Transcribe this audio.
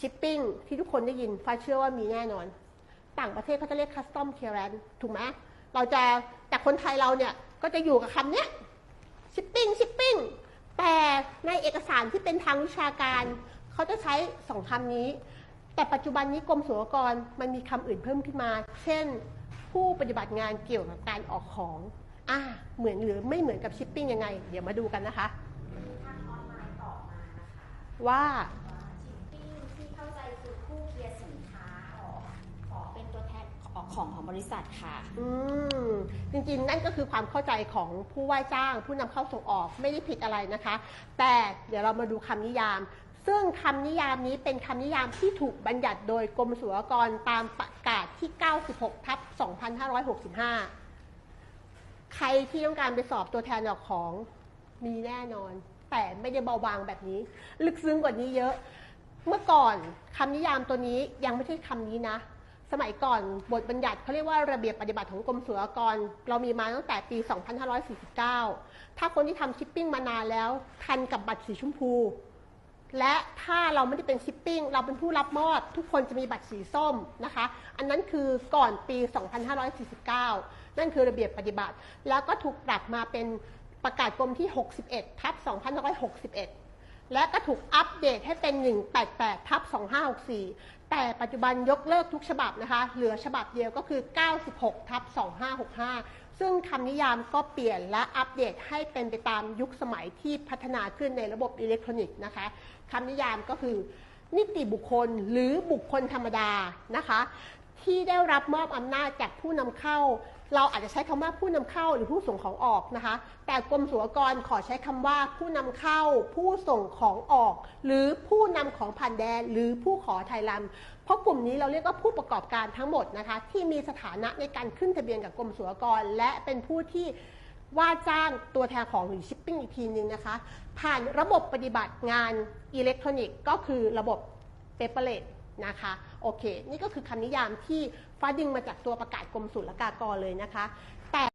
ชิปปิ้งที่ทุกคนได้ยินฟ้าเชื่อว่ามีแน่นอน ต่างประเทศเขาจะเรียก custom clearance ถูกไหมเราจะแต่คนไทยเราเนี่ยก็จะอยู่กับคำเนี้ยชิปปิ้งชิปปิ้งแต่ในเอกสารที่เป็นทางวิชาการเขาจะใช้สองคำนี้ แต่ปัจจุบันนี้กรมศุลกกรมันมีคำอื่นเพิ่มขึ้นมา เช่น ผู้ปฏิบัติงานเกี่ยวกับการออกของอ่าเหมือนหรือไม่เหมือนกับชิปปิ้งยังไง เดี๋ยวมาดูกันนะคะทางออนไลน์ตอมานะคะว่า ชิปปิ้งที่เข้าใจคือผู้เคลียร์สินค้าออกขอเป็นตัวแทนออกของของ บริษัทค่ะ อืมจริงๆ นั่นก็คือความเข้าใจของผู้ว่าจ้าง ผู้นำเข้าส่งออกไม่ได้ผิดอะไรนะคะ แต่เดี๋ยวเรามาดูคำนิยาม ซึ่งคำนิยามนี้เป็นคำนิยามที่ถูกบัญญัติโดยกรมศุลกากรตามประกาศที่ 96 ทับ 2565 ใครที่ต้องการไปสอบตัวแทนออกของมีแน่นอน แต่ไม่ได้เบาบางแบบนี้ ลึกซึ้งกว่านี้เยอะ เมื่อก่อนคำนิยามตัวนี้ยังไม่ใช่คำนี้นะ สมัยก่อนบทบัญญัติเขาเรียกว่าระเบียบปฏิบัติของกรมศุลกากร เรามีมาตั้งแต่ปี 2549 ถ้าคนที่ทำชิปปิ้งมานานแล้ว ทันกับบัตรสีชมพู และถ้าเราไม่ได้เป็นชิปปิ้งเราเป็นผู้รับมอบทุกคนจะมีบัตรสีส้มนะคะ อันนั้นคือก่อนปี 2549 นั่นคือระเบียบปฏิบัติ แล้วก็ถูกปรับมาเป็นประกาศกรมที่ 61ทับ2561 และก็ถูกอัปเดตให้เป็น 188ทับ2564 แต่ปัจจุบันยกเลิกทุกฉบับนะคะ เหลือฉบับเดียวก็คือ 96ทับ2565 ซึ่งคำนิยามก็เปลี่ยนและอัปเดตให้เป็นไปตามยุคสมัยที่พัฒนาขึ้นในระบบอิเล็กทรอนิกส์นะคะคำนิยามก็คือนิติบุคคลหรือบุคคลธรรมดานะคะ ที่ได้รับมอบอำนาจจากผู้นำเข้า เราอาจจะใช้คำว่าผู้นำเข้าหรือผู้ส่งของออกนะคะ แต่กรมศุลกากรขอใช้คำว่าผู้นำเข้า ผู้ส่งของออก หรือผู้นำของผ่านแดน หรือผู้ขอไทยลำเพราะกลุ่มนี้เราเรียกว่าผู้ประกอบการทั้งหมดนะคะ ที่มีสถานะในการขึ้นทะเบียนกับกรมศุลกากร และเป็นผู้ที่ว่าจ้างตัวแทนของหรือชิปปิ้งอีกทีนึงนะคะ ผ่านระบบปฏิบัติงานอิเล็กทรอนิกส์ก็คือระบบเปเปอร์เลต นะคะโอเค นี่ก็คือคำนิยามที่ฟ้าดึงมาจากตัวประกาศกรมศุลกากรเลยนะคะ